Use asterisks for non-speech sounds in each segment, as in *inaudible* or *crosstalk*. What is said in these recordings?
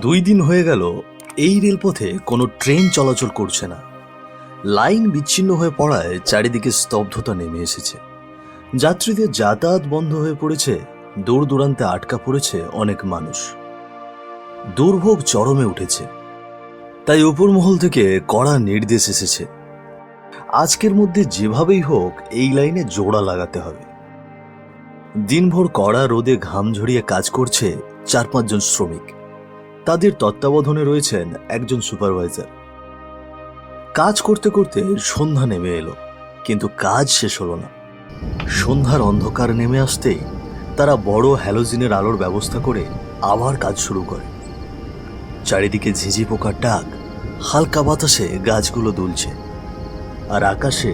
দুই দিন হয়ে গেল, এই রেলপথে কোনো ট্রেন চলাচল করছে না। লাইন বিচ্ছিন্ন হয়ে পড়ায় চারিদিকে স্তব্ধতা নেমে এসেছে। যাত্রীদের যাতায়াত বন্ধ হয়ে পড়েছে, দূর দূরান্তে আটকা পড়েছে অনেক মানুষ। দুর্ভোগ চরমে উঠেছে। তাই উপর মহল থেকে কড়া নির্দেশ এসেছে। আজকের মধ্যে যেভাবেই হোক, এই লাইনে জোড়া লাগাতে হবে। দিনভর কড়া রোদে ঘাম ঝরিয়ে কাজ করছে চার পাঁচজন শ্রমিক। তাদের তত্ত্বাবধানে রয়েছেন একজন সুপারভাইজার। কাজ করতে করতে সন্ধ্যা নেমে এলো, কিন্তু কাজ শেষ হলো না। সন্ধ্যার অন্ধকার নেমে আসতেই তারা বড় হ্যালোজিনের আলোর ব্যবস্থা করে আবার কাজ শুরু করে। চারিদিকে ঝিঝি পোকার ডাক, হালকা বাতাসে গাছগুলো দুলছে, আর আকাশে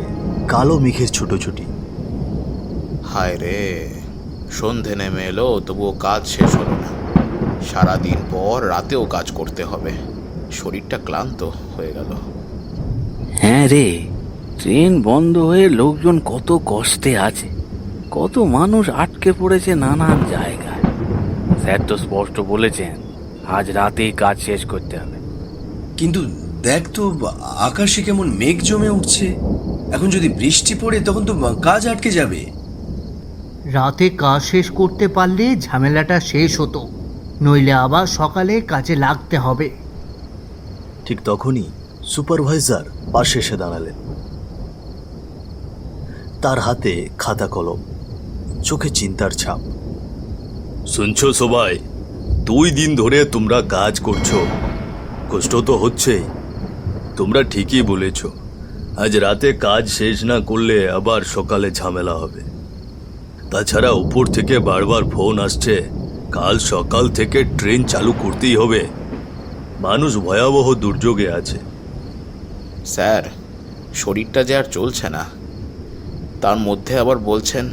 কালো মেঘের ছুটোছুটি। হায় রে, সন্ধে নেমে এলো, তবুও কাজ শেষ হলো না। সারাদিন পর রাতেও কাজ করতে হবে। শরীরটা ক্লান্ত হয়ে গেল। হ্যাঁ রে ট্রেন বন্ধ হয়ে লোকজন কত কষ্টে আছে। কত মানুষ আটকে পড়েছে নানান জায়গায়। স্যার তো স্পষ্ট বলেছেন আজ রাতেই কাজ শেষ করতে হবে। কিন্তু দেখ তো আকাশে কেমন মেঘ জমে উঠছে। এখন যদি বৃষ্টি পড়ে তখন তো কাজ আটকে যাবে। রাতে কাজ শেষ করতে পারলে ঝামেলাটা শেষ হতো। নইলে আবার সকালে কাজে লাগতে হবে। ঠিক তখনই সুপারভাইজার পাশে এসে দাঁড়ালেন। তার হাতে খাতা কলম চোখে চিন্তার ছাপ। শুনছো সবাই দুই দিন ধরে তোমরা কাজ করছ। কষ্ট তো হচ্ছেই তোমরা ঠিকই বলেছ। আজ রাতে কাজ শেষ না করলে আবার সকালে ঝামেলা হবে। তাছাড়া উপর থেকে বারবার ফোন আসছে কাল সকাল থেকে ট্রেন চালু করতেই হবে। মানুষ ভয়াবহ দুর্যোগে আছে। স্যার শরীরটা যে আর চলছে না। তার মধ্যে আবার বলছেন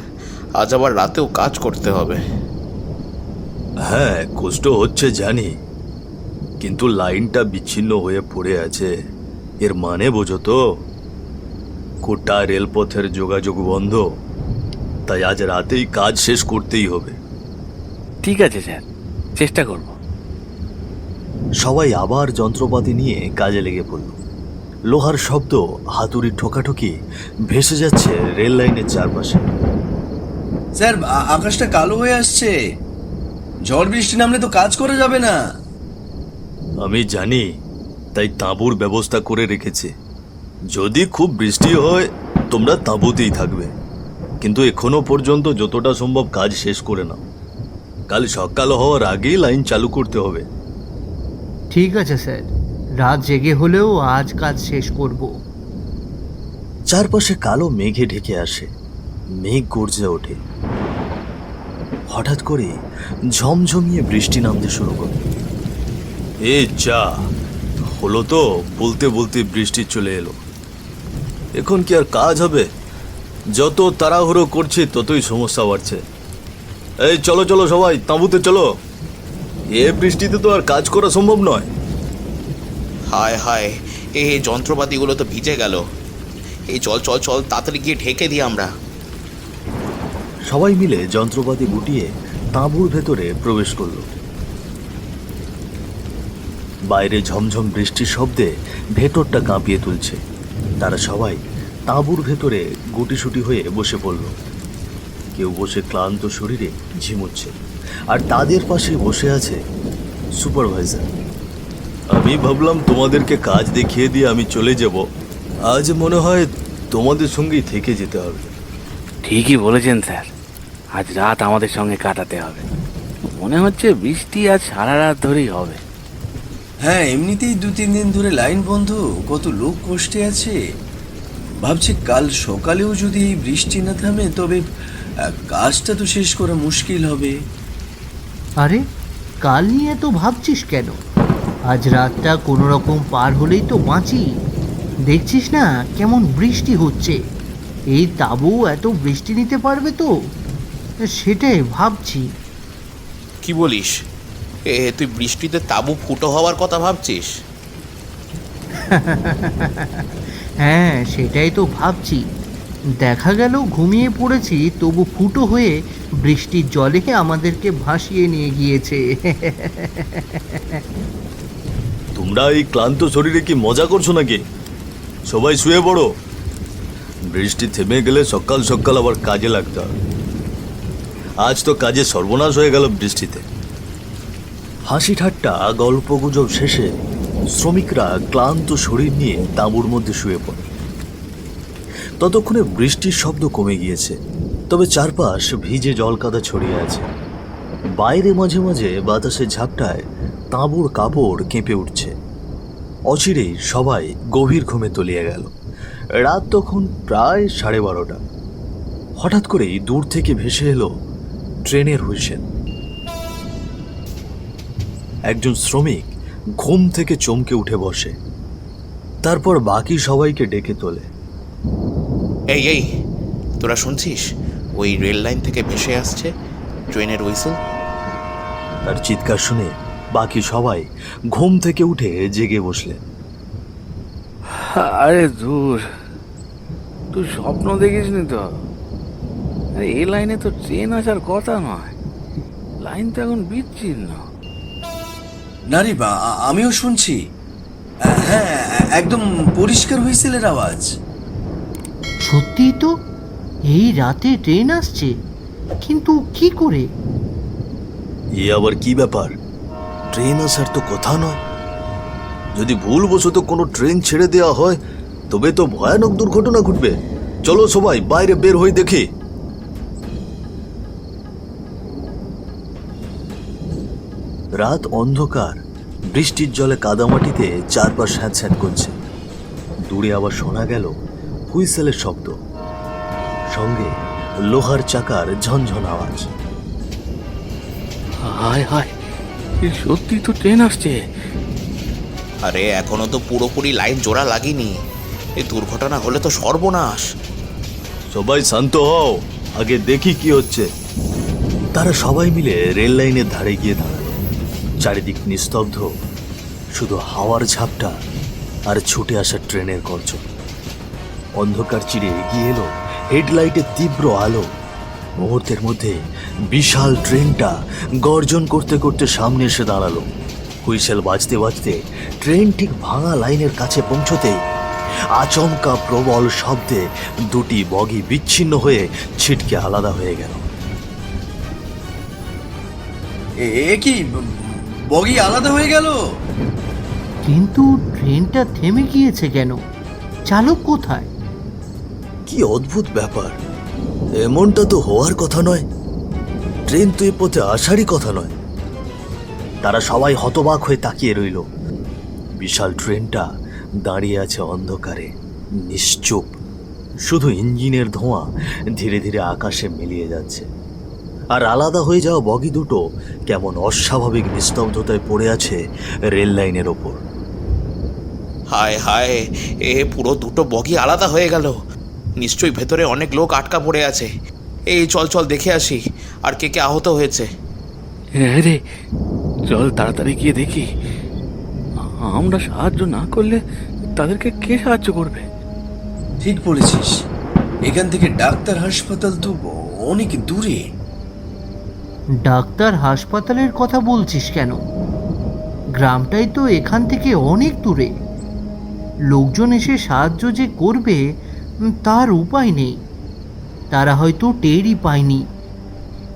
আজ আবার রাতেও কাজ করতে হবে। হ্যাঁ কষ্ট হচ্ছে জানি। কিন্তু লাইনটা বিচ্ছিন্ন হয়ে পড়ে আছে। এর মানে বোঝো তো? কোটা রেলপথের যোগাযোগ বন্ধ। তাই আজ রাতেই কাজ শেষ করতেই হবে। ঠিক আছে স্যার। চেষ্টা করব। সবাই আবার যন্ত্রপাতি নিয়ে কাজে লেগে পড়ল। লোহার শব্দ হাতুড়ির ঠোকাঠুকি ভেসে যাচ্ছে রেল লাইনের চারপাশে। স্যার আকাশটা কালো হয়ে আসছে। ঝড় বৃষ্টি নামলে তো কাজ করা যাবে না। আমি জানি তাই তাঁবুর ব্যবস্থা করে রেখেছি। যদি খুব বৃষ্টি হয় তোমরা তাঁবুতেই থাকবে। কিন্তু এখনও পর্যন্ত যতটা সম্ভব কাজ শেষ করে নাও। কাল সকাল হওয়ার আগেই লাইন চালু করতে হবে। ঠিক আছে স্যার। রাত জেগে হলেও আজ কাজ শেষ করব। চারপাশে কালো মেঘে ঢেকে আসে। মেঘ গর্জে ওঠে। হঠাৎ করে ঝমঝমিয়ে বৃষ্টি নামতে শুরু করে। এ যা হলো তো বলতে বলতে বৃষ্টি চলে এলো। এখন কি আর কাজ হবে? যত তাড়াহুড়ো করছে ততই সমস্যা বাড়ছে। এই চলো চলো সবাই তাঁবুতে চলো। এ বৃষ্টিতে তো আর কাজ করা সম্ভব নয়। হায় হায় এ যন্ত্রপাতিগুলো তো ভিজে গেল। এই চল চল চল তাড়াতাড়ি গিয়ে ঢেকে দিই আমরা। সবাই মিলে যন্ত্রপাতি গুটিয়ে তাঁবুর ভেতরে প্রবেশ করল। বাইরে ঝমঝম বৃষ্টির শব্দে ভেতরটা কাঁপিয়ে তুলছে। তারা সবাই তাঁবুর ভেতরে গুটিসুটি হয়ে বসে পড়ল। কেউ বসে ক্লান্ত শরীরে ঝিমুচ্ছে। আর তাদের পাশে বসে আছে সুপারভাইজার। আমি ভাবলাম তোমাদেরকে কাজ দেখিয়ে দিয়ে আমি চলে যাব। আজ মনে হয় তোমাদের সঙ্গেই থেকে যেতে হবে। ঠিকই বলেছেন স্যার। আজ রাত আমাদের সঙ্গে কাটাতে হবে। মনে হচ্ছে বৃষ্টি আজ সারা রাত ধরেই হবে। হ্যাঁ এমনিতেই দু তিন দিন ধরে লাইন বন্ধ। কত লোক কষ্টে আছে। ভাবছি কাল সকালেও যদি এই বৃষ্টি না থামে তবে কাজটা তো শেষ করা মুশকিল হবে। আরে কাল নিয়ে তো ভাবছিস কেন? আজ রাতটা কোনো রকম পার হলেই তো বাঁচি। দেখছিস না কেমন বৃষ্টি হচ্ছে? এই তাবু এত বৃষ্টি নিতে পারবে তো? সেটাই ভাবছি। কি বলিস? এ তুই বৃষ্টিতে তাবু ফুটো হওয়ার কথা ভাবছিস? *laughs* হ্যাঁ সেটাই তো ভাবছি। দেখা গেল, ঘুমিয়ে পড়েছি, তবু ফুটো হয়ে বৃষ্টির জলে আমাদেরকে ভাসিয়ে নিয়ে গিয়েছে। তোমরা এই ক্লান্ত শরীরে কি মজা করছ নাকি? সবাই শুয়ে পড়ো। বৃষ্টি থেমে গেলে সকাল সকাল আবার কাজে লাগতে হবে আজ তো কাজে সর্বনাশ হয়ে গেল বৃষ্টিতে। হাসি ঠাট্টা গল্প গুজব শেষে শ্রমিকরা ক্লান্ত শরীর নিয়ে তাঁবুর মধ্যে শুয়ে পড়ে। ততক্ষণে বৃষ্টির শব্দ কমে গিয়েছে, তবে চারপাশ ভিজে জলকাদা ছড়িয়ে আছে। বাইরে মাঝে মাঝে বাতাসের ঝাপটায় তাঁবুর কাপড় কেঁপে উঠছে। অচিরেই সবাই গভীর ঘুমে তলিয়ে গেল। রাত তখন প্রায় সাড়ে বারোটা। হঠাৎ করেই দূর থেকে ভেসে এলো ট্রেনের হুইসেল। একজন শ্রমিক ঘুম থেকে চমকে উঠে বসে। তারপর বাকি সবাইকে ডেকে তোলে। এই এই তোরা শুনছিস? ওই রেল লাইন থেকে ভেসে আসছে ট্রেনের হুইসেল। তার চিৎকার শুনে বাকি সবাই ঘুম থেকে উঠে জেগে বসলেন আরে দূর তুই স্বপ্ন দেখিস নি তো? আরে এই লাইনে তো ট্রেন আসার কথা নয়। লাইন তো এখন বিচ্ছিন্ন। না রে বা আমিও শুনছি। হ্যাঁ একদম পরিষ্কার হুইসেলের আওয়াজ। সত্যিই তো? এই রাতে ট্রেন আসছে, কিন্তু কি করে? এ আবার কি ব্যাপার? ট্রেন আসার তো কথা নয়। যদি ভুলবশত কোনো ট্রেন ছেড়ে দেওয়া হয়, তবে তো ভয়ানক দুর্ঘটনা ঘটবে। চলো সবাই বাইরে বের হয়ে দেখি। রাত অন্ধকার। বৃষ্টির জলে কাদামাটিতে চারপাশ হ্যাঁচ্যান করছে। দূরে আবার শোনা গেল হুইসেলের শব্দ। সঙ্গে লোহার চাকার ঝনঝন আওয়াজ। হায় হায় এ সত্যি তো ট্রেন আসছে। আরে এখনও তো পুরোপুরি লাইন জোড়া লাগেনি। এই দুর্ঘটনা হলে তো সর্বনাশ। সবাই শান্ত হও আগে দেখি কি হচ্ছে। তারা সবাই মিলে রেল লাইনের ধারে গিয়ে দাঁড়াল। চারিদিক নিস্তব্ধ। শুধু হাওয়ার ঝাপটা আর ছুটে আসা ট্রেনের গর্জন। অন্ধকার চিরে এগিয়ে এলো হেডলাইটের তীব্র আলো। মুহূর্তের মধ্যে বিশাল ট্রেনটা গর্জন করতে করতে সামনে এসে দাঁড়াল। হুইসেল বাজতে বাজতে ট্রেন ঠিক ভাঙা লাইনের কাছে পৌঁছতেই আচমকা প্রবল শব্দে দুটি বগি বিচ্ছিন্ন হয়ে ছিটকে আলাদা হয়ে গেল। এ এ কি বগি আলাদা হয়ে গেল? কিন্তু ট্রেনটা থেমে গিয়েছে কেন? চালক কোথায়? কি অদ্ভুত ব্যাপার। এমনটা তো হওয়ার কথা নয়। ট্রেন তো এ পথে আসারই কথা নয়। তারা সবাই হতবাক হয়ে তাকিয়ে রইল। বিশাল ট্রেনটা দাঁড়িয়ে আছে অন্ধকারে, নিশ্চুপ। শুধু ইঞ্জিনের ধোঁয়া ধীরে ধীরে আকাশে মিলিয়ে যাচ্ছে। আর আলাদা হয়ে যাওয়া বগি দুটো কেমন অস্বাভাবিক নিস্তব্ধতায় পড়ে আছে রেল লাইনের ওপর। হায় হায়, এ পুরো দুটো বগি আলাদা হয়ে গেল। নিশ্চয়ই ভেতরে অনেক লোক আটকা পড়ে আছে। এই চল চল দেখে আসি আর কে কে আহত হয়েছে। হ্যাঁ রে চল তাড়াতাড়ি গিয়ে দেখি। আমরা সাহায্য না করলে তাদেরকে কে সাহায্য করবে? ঠিক বলেছিস। এখান থেকে ডাক্তার হাসপাতাল তো অনেক দূরে। ডাক্তার হাসপাতালের কথা বলছিস কেন? গ্রামটাই তো এখান থেকে অনেক দূরে। লোকজন এসে সাহায্য যে করবে তার উপায় নেই। তারা হয়তো টেরই পায়নি।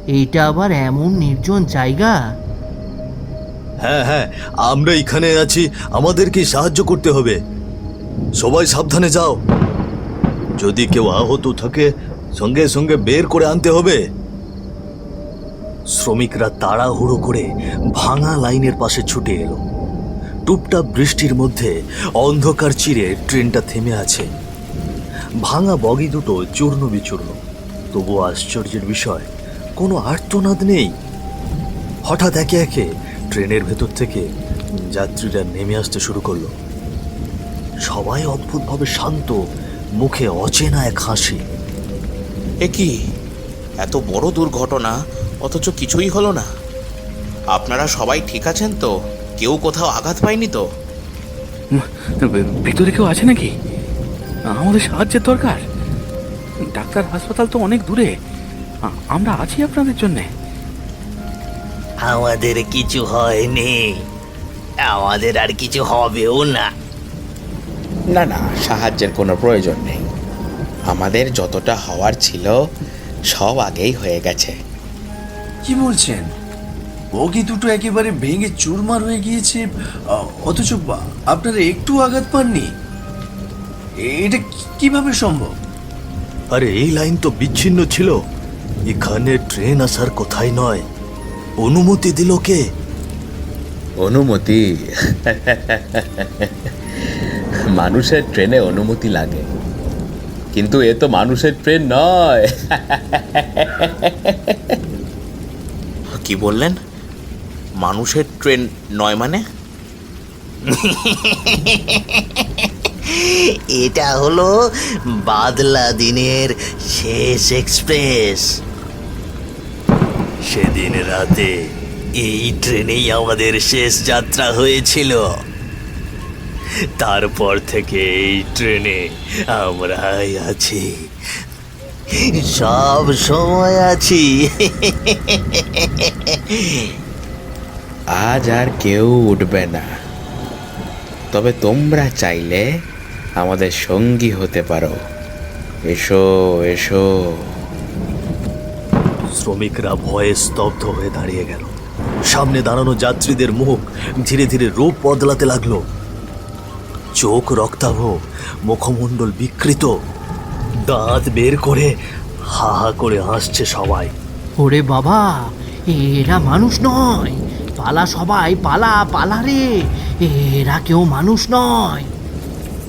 এইটা আবার এমন নির্জন জায়গা? হ্যাঁ হ্যাঁ আমরা এখানে আছি আমাদেরকে সাহায্য করতে হবে। সবাই সাবধানে যাও। যদি কেউ আহত থাকে, সঙ্গে সঙ্গে বের করে আনতে হবে। শ্রমিকরা তাড়াহুড়ো করে ভাঙা লাইনের পাশে ছুটে এলো। টুপটাপ বৃষ্টির মধ্যে অন্ধকার চিরে ট্রেনটা থেমে আছে। ভাঙা বগি দুটো চূর্ণ বিচূর্ণ। তবু আশ্চর্যের বিষয় কোনো আর্তনাদ নেই। হঠাৎ একে একে ট্রেনের ভেতর থেকে যাত্রীরা নেমে আসতে শুরু করল। সবাই অদ্ভুতভাবে শান্ত মুখে অচেনা এক হাসি। এ কি? এত বড় দুর্ঘটনা অথচ কিছুই হলো না। আপনারা সবাই ঠিক আছেন তো? কেউ কোথাও আঘাত পায়নি তো? ভেতরে কেউ আছে নাকি? আমাদের সাহায্যের দরকার। ডাক্তার হাসপাতাল তো অনেক দূরে। আমরা আছি আপনাদের জন্যে। আমাদের কিছু হয়নি। আমাদের আর কিছু হবেও না। না না সাহায্যের কোনো প্রয়োজন নেই। আমাদের যতটা হওয়ার ছিল সব আগেই হয়ে গেছে। কি বলছেন? বগি দুটো একেবারে ভেঙে চুরমার হয়ে গিয়েছে অথচ বা- আপনারা একটু আঘাত পাননি? এটা কি- কীভাবে সম্ভব? আরে এই লাইন তো বিচ্ছিন্ন ছিল। এখানে ট্রেন আসার কথাই নয়। অনুমতি দিল কে? অনুমতি? মানুষের ট্রেনে অনুমতি লাগে। কিন্তু এ তো মানুষের ট্রেন নয়। কি বললেন? মানুষের ট্রেন নয় মানে? এটা হলো বাদলা দিনের শেষ এক্সপ্রেস। সেদিন রাতে এই ট্রেনেই আমাদের শেষ যাত্রা হয়েছিল। তারপর থেকে এই ট্রেনে আমরাই আছি। সব সময় আছি। আজ আর কেউ উঠবে না। তবে তোমরা চাইলে আমাদের সঙ্গী হতে পারো। এসো এসো। শ্রমিকরা ভয়ে স্তব্ধ হয়ে দাঁড়িয়ে গেল। সামনে দাঁড়ানো যাত্রীদের মুখ ধীরে ধীরে রূপ বদলাতে লাগল। চোখ রক্তাভ মুখমণ্ডল বিকৃত। দাঁত বের করে হা হা করে হাসছে সবাই। ওরে বাবা এরা মানুষ নয়। পালা সবাই পালা পালা রে। এরা কেউ মানুষ নয়।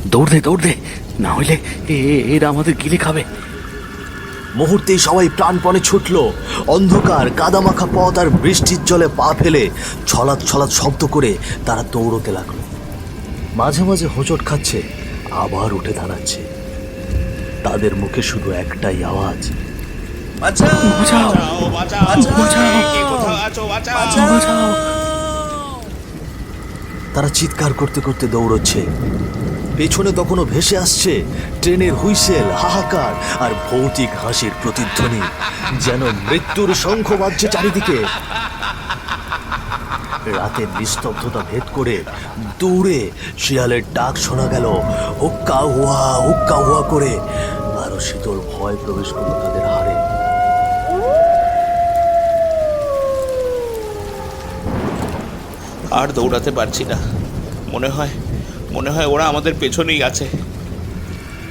দৌড় দে দৌড় দে। না হলে এ- এরা আমাদের গিলে খাবে। মুহূর্তেই সবাই প্রাণপণে ছুটল। অন্ধকার কাদামাখা পথ আর বৃষ্টির জলে পা ফেলে ছলাৎ ছলাৎ শব্দ করে তারা দৌড়তে লাগল। মাঝে মাঝে হোঁচট খাচ্ছে আবার উঠে দাঁড়াচ্ছে। তাদের মুখে শুধু একটাই আওয়াজ। বাঁচাও! তারা চিৎকার করতে করতে দৌড়চ্ছে। পেছনে তখনও ভেসে আসছে ট্রেনের হুইসেল, হাহাকার আর ভৌতিক হাসির প্রতিধ্বনি, যেন মৃত্যুর শঙ্খ বাজছে চারিদিকে। রাতের নিস্তব্ধতা ভেদ করে দূরে শিয়ালের ডাক শোনা গেল, হুক্কা হুয়া হুক্কা হুয়া করে। আরও শীতল ভয় প্রবেশ করল তাদের হাড়ে আর দৌড়াতে পারছি না। মনে হয় মনে হয় ওরা আমাদের পেছনেই আছে।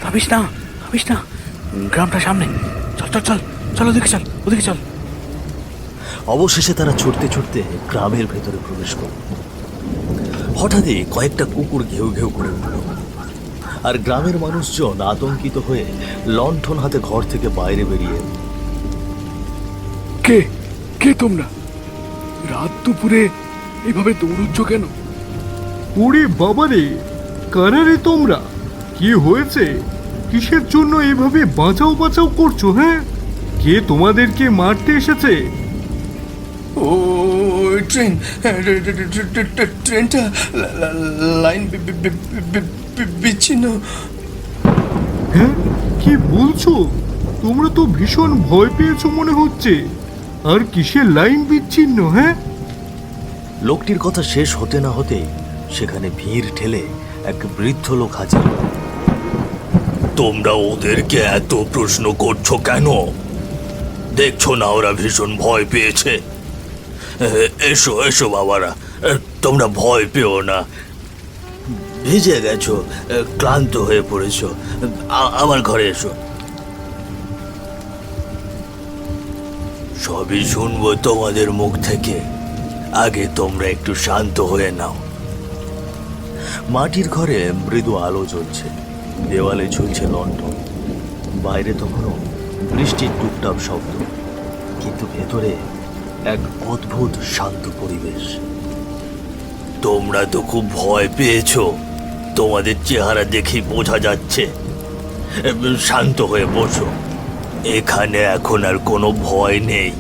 ভাবিস না ভাবিস না। গ্রামটা সামনে। চল চল চল চল ওদিকে চল ওদিকে চল। অবশেষে তারা ছুটতে ছুটতে গ্রামের ভেতরে প্রবেশ করল। হঠাৎই কয়েকটা কুকুর ঘেউ ঘেউ করে উঠল। আর গ্রামের মানুষজন আতঙ্কিত হয়ে লণ্ঠন হাতে ঘর থেকে বাইরে বেরিয়ে কে? কে তোমরা? রাত দুপুরে এভাবে দৌড়চ্ছ কেন? ওরে বাবারে কারা রে তোমরা? কি হয়েছে? কিসের জন্য এভাবে বাঁচাও বাঁচাও করছ হ্যাঁ? কে তোমাদেরকে মারতে এসেছে? ও ট্রেন ট্রেনটা লাইন বিচ্ছিন্ন। হ্যাঁ? কি বলছো? তোমরা তো ভীষণ ভয় পেয়েছ মনে হচ্ছে। আর কিসের লাইন বিচ্ছিন্ন হ্যাঁ? লোকটির কথা শেষ হতে না হতেই সেখানে ভিড় ঠেলে এক বৃদ্ধ লোক হাজির তোমরা ওদেরকে এত প্রশ্ন করছ কেন? দেখছ না ওরা ভীষণ ভয় পেয়েছে। এসো এসো বাবারা, তোমরা ভয় পেও না। ভিজে গেছো, ক্লান্ত হয়ে পড়েছো আমার ঘরে এসো। সবই শুনব তোমাদের মুখ থেকে। আগে তোমরা একটু শান্ত হয়ে নাও। মাটির ঘরে মৃদু আলো জ্বলছে। দেওয়ালে ঝুলছে লণ্ঠন। বাইরে তখনও বৃষ্টির টুকটাপ শব্দ। কিন্তু ভেতরে এক অদ্ভুত শান্ত পরিবেশ। তোমরা তো খুব ভয় পেয়েছ। তোমাদের চেহারা দেখেই বোঝা যাচ্ছে। শান্ত হয়ে বসো। এখানে এখন আর কোনো ভয় নেই।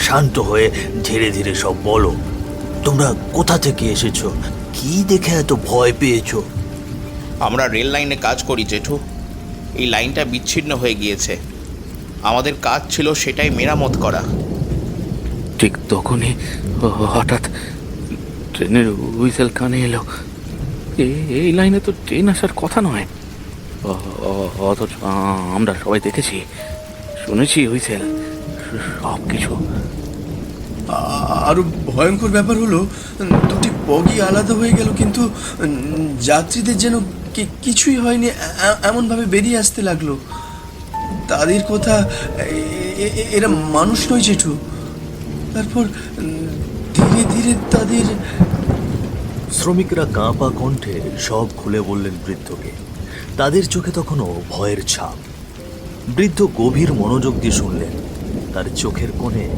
শান্ত হয়ে ধীরে ধীরে সব বলো। তোমরা কোথা থেকে এসেছ? কি দেখে এত ভয় পেয়েছ? আমরা রেল লাইনে কাজ করি জেঠু। এই লাইনটা বিচ্ছিন্ন হয়ে গিয়েছে। আমাদের কাজ ছিল সেটাই মেরামত করা। ঠিক তখনই হ- হঠাৎ ট্রেনের হুইসেল কানে এলো। এ- এই লাইনে তো ট্রেন আসার কথা নয়। অথচ আমরা সবাই দেখেছি শুনেছি হুইসেল সব কিছু আ- আরও ভয়ঙ্কর ব্যাপার হলো, দুটি বগি আলাদা হয়ে গেল, কিন্তু যাত্রীদের যেন কিছুই হয়নি এমনভাবে বেরিয়ে আসতে লাগল। তাদের কথা এরা মানুষ নয় জেঠু। তারপর ধীরে ধীরে তাদের শ্রমিকরা কাঁপা কণ্ঠে সব খুলে বললেন বৃদ্ধকে। তাদের চোখে তখনও ভয়ের ছাপ। বৃদ্ধ গভীর মনোযোগ দিয়ে শুনলেন। তার চোখের কোণে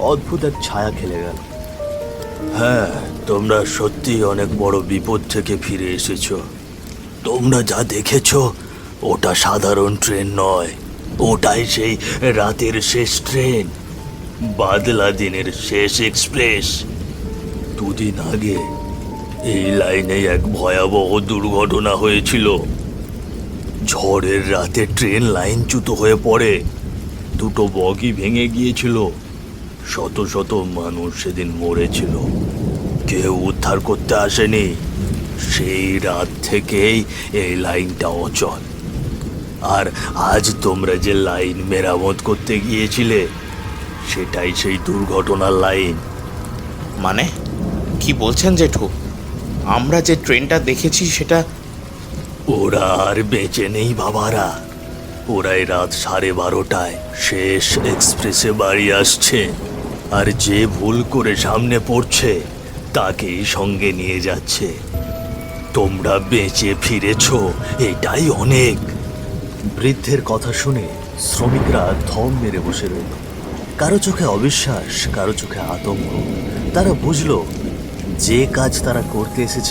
অদ্ভুত এক ছায়া খেলে গেল। হ্যাঁ তোমরা সত্যি অনেক বড় বিপদ থেকে ফিরে এসেছ। তোমরা যা দেখেছ, ওটা সাধারণ ট্রেন নয়, ওটাই সেই রাতের শেষ ট্রেন, বাদলা দিনের শেষ এক্সপ্রেস। দুদিন আগে এই লাইনে এক ভয়াবহ দুর্ঘটনা হয়েছিল। ঝড়ের রাতে ট্রেন লাইনচ্যুত হয়ে পড়ে, দুটো বগি ভেঙে গিয়েছিল। শত শত মানুষ সেদিন মরেছিল। কেউ উদ্ধার করতে আসেনি। সেই রাত থেকেই এই লাইনটা অচল। আর আজ তোমরা যে লাইন মেরামত করতে গিয়েছিলে সেটাই সেই দুর্ঘটনার লাইন। মানে? কি বলছেন জেঠু? আমরা যে ট্রেনটা দেখেছি সেটা ওরা আর বেঁচে নেই বাবারা। ওরাই রাত সাড়ে বারোটায় শেষ এক্সপ্রেসে বাড়ি আসছে। আর যে ভুল করে সামনে পড়ছে, তাকেই সঙ্গে নিয়ে যাচ্ছে। তোমরা বেঁচে ফিরেছ, এটাই অনেক। বৃদ্ধের কথা শুনে শ্রমিকরা থম মেরে বসে রইল। কারও চোখে অবিশ্বাস, কারও চোখে আতঙ্ক। তারা বুঝল, যে কাজ তারা করতে এসেছে